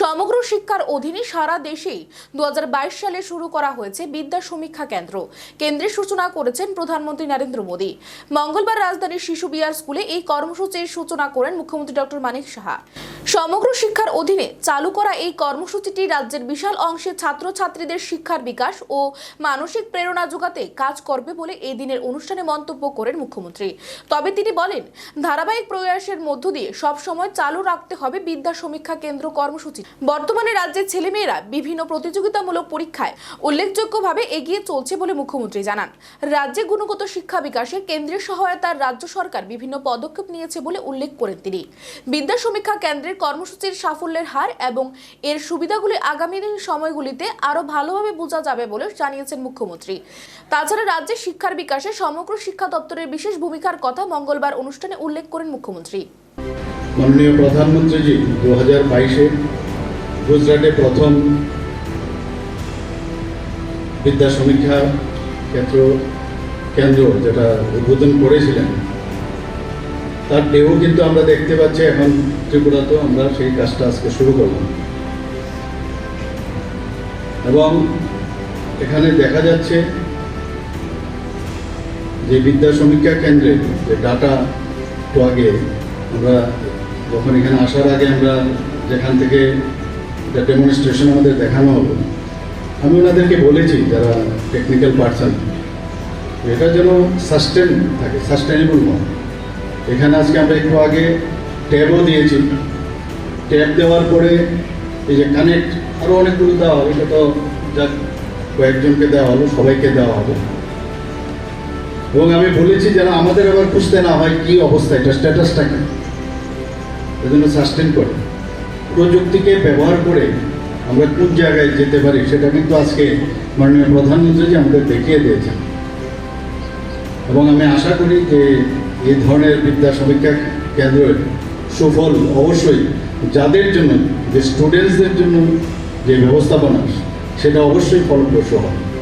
সমগ্র শিক্ষার অধীনে সারা দেশেই দু হাজার বাইশ সালে শুরু করা হয়েছে বিদ্যা সমীক্ষা কেন্দ্র। কেন্দ্রের সূচনা করেছেন প্রধানমন্ত্রী নরেন্দ্র মোদী। মঙ্গলবার রাজধানীর শিশু বিহার স্কুলে এই কর্মসূচির সূচনা করেন মুখ্যমন্ত্রী ডক্টর মানিক সাহা। সমগ্র শিক্ষার অধীনে চালু করা এই কর্মসূচিটি রাজ্যের বিশাল অংশের ছাত্রছাত্রীদের শিক্ষার বিকাশ ও মানসিক প্রেরণা যোগাতে কাজ করবে বলে এই দিনের অনুষ্ঠানে মন্তব্য করেন মুখ্যমন্ত্রী। তবে তিনি বলেন, ধারাবাহিক প্রয়াসের মধ্য দিয়ে সবসময় চালু রাখতে হবে বিদ্যা সমীক্ষা কেন্দ্র কর্মসূচি। বর্তমানে রাজ্যের ছেলেমেয়েরা বিভিন্ন প্রতিযোগিতামূলক পরীক্ষায় উল্লেখযোগ্যভাবে এগিয়ে চলছে বলে মুখ্যমন্ত্রী জানান। রাজ্যে গুণগত শিক্ষা বিকাশে কেন্দ্রের সহায়তার রাজ্য সরকার বিভিন্ন পদক্ষেপ নিয়েছে বলে উল্লেখ করেন তিনি। বিদ্যা সমীক্ষা কেন্দ্রের কর্মসূচির সাফল্যের হার এবং এর সুবিধাগুলি আগামী দিন সময়গুলিতে আরও ভালোভাবে বোঝা যাবে বলে জানিয়েছেন মুখ্যমন্ত্রী। তাছাড়া রাজ্যের শিক্ষার বিকাশে সমগ্র শিক্ষা দপ্তরের বিশেষ ভূমিকার কথা মঙ্গলবার অনুষ্ঠানে উল্লেখ করেন মুখ্যমন্ত্রী। মাননীয় প্রধানমন্ত্রীজি দু হাজার বাইশে গুজরাটে প্রথম বিদ্যা সমীক্ষা ক্ষেত্র কেন্দ্র যেটা উদ্বোধন করেছিলেন তার ঢেউ কিন্তু আমরা দেখতে পাচ্ছি, এখন ত্রিপুরাতেও আমরা সেই কাজটা আজকে শুরু করলাম। এবং এখানে দেখা যাচ্ছে যে বিদ্যা সমীক্ষা কেন্দ্রে যে ডাটা একটু আগে আমরা যখন এখানে আসার আগে আমরা যেখান থেকে ডেমনস্ট্রেশন আমাদের দেখানো হলো, আমি ওনাদেরকে বলেছি যারা টেকনিক্যাল পার্সন এটা যেন সাস্টেন থাকে সাস্টেনেবল হয়। এখানে আজকে আমরা একটু আগে ট্যাবও দিয়েছি ট্যাব দেওয়ার পরে এই যে কানেক্ট আরও অনেকগুলো দেওয়া হবে, এটা তো যা কয়েকজনকে দেওয়া হলো, সবাইকে দেওয়া হবে। এবং আমি বলেছি যেন আমাদের আবার খুঁজতে না হয় কী অবস্থা, এটা স্ট্যাটাসটা কি। এজন্য সাস্টেন করে। প্রযুক্তিকে ব্যবহার করে আমরা কোন জায়গায় যেতে পারি, সেটা কিন্তু আজকে মাননীয় প্রধানমন্ত্রীজি আমাদের দেখিয়ে দিয়েছেন। এবং আমি আশা করি যে এই ধরনের বিদ্যা সমীক্ষা কেন্দ্রের সুফল অবশ্যই। যাদের জন্য, যে স্টুডেন্টসদের জন্য যে ব্যবস্থাপনা, সেটা অবশ্যই ফলপ্রসূ হবে।